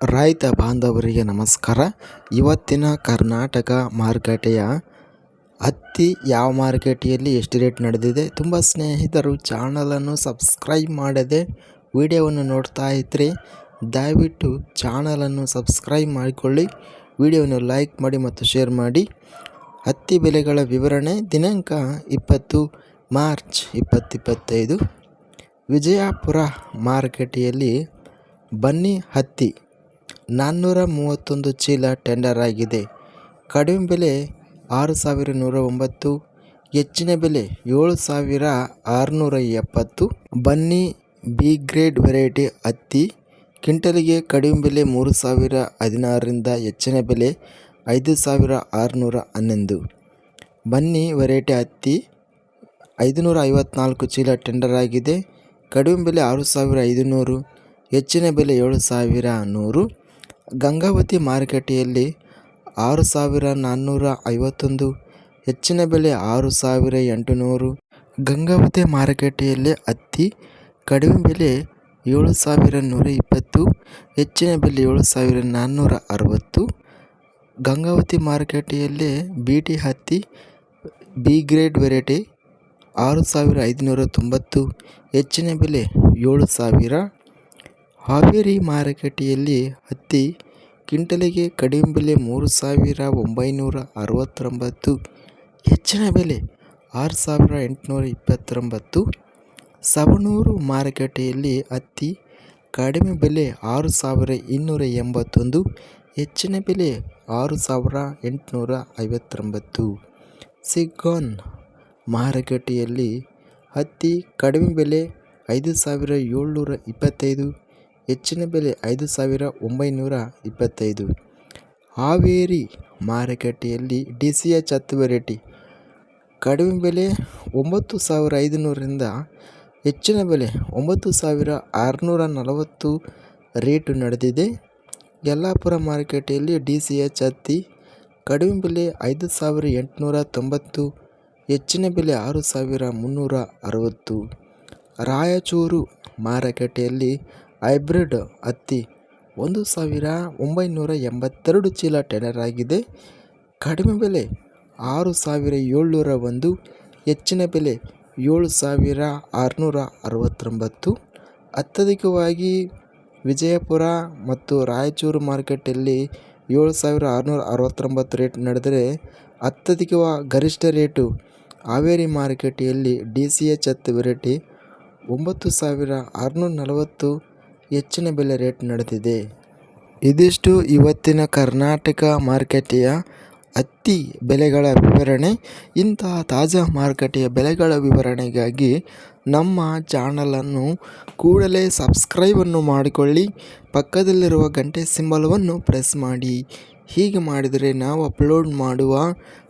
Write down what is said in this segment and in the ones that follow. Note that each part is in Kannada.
ರೈತ ಬಾಂಧವರಿಗೆ ನಮಸ್ಕಾರ. ಇವತ್ತಿನ ಕರ್ನಾಟಕ ಮಾರುಕಟ್ಟೆಯ ಹತ್ತಿ ಯಾವ ಮಾರುಕಟ್ಟೆಯಲ್ಲಿ ಎಷ್ಟು ರೇಟ್ ನಡೆದಿದೆ ತುಂಬ ಸ್ನೇಹಿತರು ಚಾನಲನ್ನು ಸಬ್ಸ್ಕ್ರೈಬ್ ಮಾಡದೆ ವಿಡಿಯೋವನ್ನು ನೋಡ್ತಾ ಇದ್ದರೆ ದಯವಿಟ್ಟು ಚಾನಲನ್ನು ಸಬ್ಸ್ಕ್ರೈಬ್ ಮಾಡಿಕೊಳ್ಳಿ. ವಿಡಿಯೋವನ್ನು ಲೈಕ್ ಮಾಡಿ ಮತ್ತು ಶೇರ್ ಮಾಡಿ. ಹತ್ತಿ ಬೆಲೆಗಳ ವಿವರಣೆ ದಿನಾಂಕ ಇಪ್ಪತ್ತು ಮಾರ್ಚ್ ಇಪ್ಪತ್ತಿಪ್ಪತ್ತೈದು. ವಿಜಯಪುರ ಮಾರುಕಟ್ಟೆಯಲ್ಲಿ ಬನ್ನಿ ಹತ್ತಿ. ನಾನ್ನೂರ ಮೂವತ್ತೊಂದು ಚೀಲ ಟೆಂಡರ್ ಆಗಿದೆ. ಕಡಿಮೆ ಬೆಲೆ ಆರು ಸಾವಿರ ನೂರ ಒಂಬತ್ತು ಹೆಚ್ಚಿನ ಬೆಲೆ ಏಳು ಸಾವಿರ ಆರುನೂರ ಎಪ್ಪತ್ತು ಬನ್ನಿ ಬಿ ಗ್ರೇಡ್ ವೆರೈಟಿ ಹತ್ತಿ. ಕ್ವಿಂಟಲಿಗೆ ಕಡಿಮೆ ಬೆಲೆ ಮೂರು ಸಾವಿರ ಹದಿನಾರರಿಂದ ಹೆಚ್ಚಿನ ಬೆಲೆ ಐದು ಸಾವಿರ ಆರುನೂರ ಹನ್ನೊಂದು ಬನ್ನಿ ವೆರೈಟಿ ಹತ್ತಿ. ಐದುನೂರ ಐವತ್ನಾಲ್ಕು ಚೀಲ ಟೆಂಡರ್ ಆಗಿದೆ. ಕಡಿಮೆ ಬೆಲೆ ಆರು ಸಾವಿರ ಐದುನೂರು, ಹೆಚ್ಚಿನ ಬೆಲೆ ಏಳು ಸಾವಿರ ನೂರು. ಗಂಗಾವತಿ ಮಾರುಕಟ್ಟೆಯಲ್ಲಿ ಆರು ಸಾವಿರ ನಾನ್ನೂರ ಐವತ್ತೊಂದು, ಹೆಚ್ಚಿನ ಬೆಲೆ ಆರು ಸಾವಿರ ಎಂಟುನೂರು. ಗಂಗಾವತಿ ಮಾರುಕಟ್ಟೆಯಲ್ಲಿ ಹತ್ತಿ ಕಡಿಮೆ ಬೆಲೆ ಏಳು ಸಾವಿರ ನೂರ ಇಪ್ಪತ್ತು, ಹೆಚ್ಚಿನ ಬೆಲೆ ಏಳು ಸಾವಿರ ನಾನ್ನೂರ ಅರವತ್ತು. ಗಂಗಾವತಿ ಮಾರುಕಟ್ಟೆಯಲ್ಲಿ ಬಿ ಟಿ ಹತ್ತಿ, ಬಿ ಗ್ರೇಡ್ ವೆರೈಟಿ ಆರು ಸಾವಿರ ಐದುನೂರ ತೊಂಬತ್ತು, ಹೆಚ್ಚಿನ ಬೆಲೆ ಏಳು ಸಾವಿರ ಹಾವೇರಿ ಮಾರುಕಟ್ಟೆಯಲ್ಲಿ ಹತ್ತಿ ಕ್ವಿಂಟಲಿಗೆ ಕಡಿಮೆ ಬೆಲೆ ಮೂರು ಸಾವಿರ ಒಂಬೈನೂರ ಅರವತ್ತೊಂಬತ್ತು, ಹೆಚ್ಚಿನ ಬೆಲೆ ಆರು ಸಾವಿರ ಎಂಟುನೂರ ಇಪ್ಪತ್ತೊಂಬತ್ತು. ಸವಣೂರು ಮಾರುಕಟ್ಟೆಯಲ್ಲಿ ಹತ್ತಿ ಕಡಿಮೆ ಬೆಲೆ ಆರು ಸಾವಿರ ಇನ್ನೂರ ಎಂಬತ್ತೊಂದು, ಹೆಚ್ಚಿನ ಬೆಲೆ ಆರು ಸಾವಿರ ಎಂಟುನೂರ ಐವತ್ತೊಂಬತ್ತು. ಸಿಗ್ಗಾನ್ ಮಾರುಕಟ್ಟೆಯಲ್ಲಿ ಹತ್ತಿ ಕಡಿಮೆ ಬೆಲೆ ಐದು ಸಾವಿರ ಏಳ್ನೂರ ಇಪ್ಪತ್ತೈದು ಹೆಚ್ಚಿನ ಬೆಲೆ ಐದು ಸಾವಿರ ಒಂಬೈನೂರ ಇಪ್ಪತ್ತೈದು. ಹಾವೇರಿ ಮಾರುಕಟ್ಟೆಯಲ್ಲಿ ಡಿ ಸಿ ಎಚ್ ಹತ್ತು ವೆರೈಟಿ ಕಡಿಮೆ ಬೆಲೆ ಒಂಬತ್ತು ಸಾವಿರ ಐದುನೂರರಿಂದ ಹೆಚ್ಚಿನ ಬೆಲೆ ಒಂಬತ್ತು ಸಾವಿರ ಆರುನೂರ ನಲವತ್ತು ರೇಟು ನಡೆದಿದೆ. ಯಲ್ಲಾಪುರ ಮಾರುಕಟ್ಟೆಯಲ್ಲಿ ಡಿ ಸಿ ಎಚ್ ಹತ್ತಿ ಕಡಿಮೆ ಬೆಲೆ ಐದು ಸಾವಿರ ಎಂಟುನೂರ ತೊಂಬತ್ತು, ಹೆಚ್ಚಿನ ಬೆಲೆ ಆರು ಸಾವಿರ ಮುನ್ನೂರ ಅರವತ್ತು. ರಾಯಚೂರು ಮಾರುಕಟ್ಟೆಯಲ್ಲಿ ಹೈಬ್ರಿಡ್ ಹತ್ತಿ ಒಂದು ಸಾವಿರ ಒಂಬೈನೂರ ಎಂಬತ್ತೆರಡು ಚೀಲ ಟೆನರ್ ಆಗಿದೆ. ಕಡಿಮೆ ಬೆಲೆ ಆರು ಸಾವಿರ ಏಳ್ನೂರ ಒಂದು, ಹೆಚ್ಚಿನ ಬೆಲೆ ಏಳು ಸಾವಿರ ಆರುನೂರ ಅರವತ್ತೊಂಬತ್ತು. ಅತ್ಯಧಿಕವಾಗಿ ವಿಜಯಪುರ ಮತ್ತು ರಾಯಚೂರು ಮಾರ್ಕೆಟಲ್ಲಿ ಏಳು ಸಾವಿರ ಆರುನೂರ ಅರವತ್ತೊಂಬತ್ತು ರೇಟ್ ನಡೆದರೆ ಅತ್ಯಧಿಕ ಗರಿಷ್ಠ ರೇಟು ಹಾವೇರಿ ಮಾರುಕಟ್ಟೆಯಲ್ಲಿ ಡಿ ಸಿ ಎಚ್ ಹತ್ತು ವೆರೈಟಿ ಒಂಬತ್ತು ಸಾವಿರ ಆರುನೂರ ನಲವತ್ತು ಹೆಚ್ಚಿನ ಬೆಲೆ ರೇಟ್ ನಡೆದಿದೆ. ಇದಿಷ್ಟು ಇವತ್ತಿನ ಕರ್ನಾಟಕ ಮಾರುಕಟ್ಟೆಯ ಹತ್ತಿ ಬೆಲೆಗಳ ವಿವರಣೆ. ಇಂತಹ ತಾಜಾ ಮಾರುಕಟ್ಟೆಯ ಬೆಲೆಗಳ ವಿವರಣೆಗಾಗಿ ನಮ್ಮ ಚಾನಲನ್ನು ಕೂಡಲೇ ಸಬ್ಸ್ಕ್ರೈಬನ್ನು ಮಾಡಿಕೊಳ್ಳಿ. ಪಕ್ಕದಲ್ಲಿರುವ ಗಂಟೆ ಸಿಂಬಲವನ್ನು ಪ್ರೆಸ್ ಮಾಡಿ. ಹೀಗೆ ಮಾಡಿದರೆ ನಾವು ಅಪ್ಲೋಡ್ ಮಾಡುವ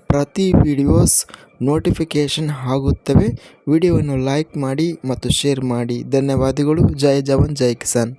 ಪ್ರತಿ ವಿಡಿಯೋಸ್ ನೋಟಿಫಿಕೇಷನ್ ಆಗುತ್ತವೆ. ವಿಡಿಯೋವನ್ನು ಲೈಕ್ ಮಾಡಿ ಮತ್ತು ಶೇರ್ ಮಾಡಿ. ಧನ್ಯವಾದಗಳು. ಜೈ ಜವಾನ್, ಜೈ ಕಿಸಾನ್.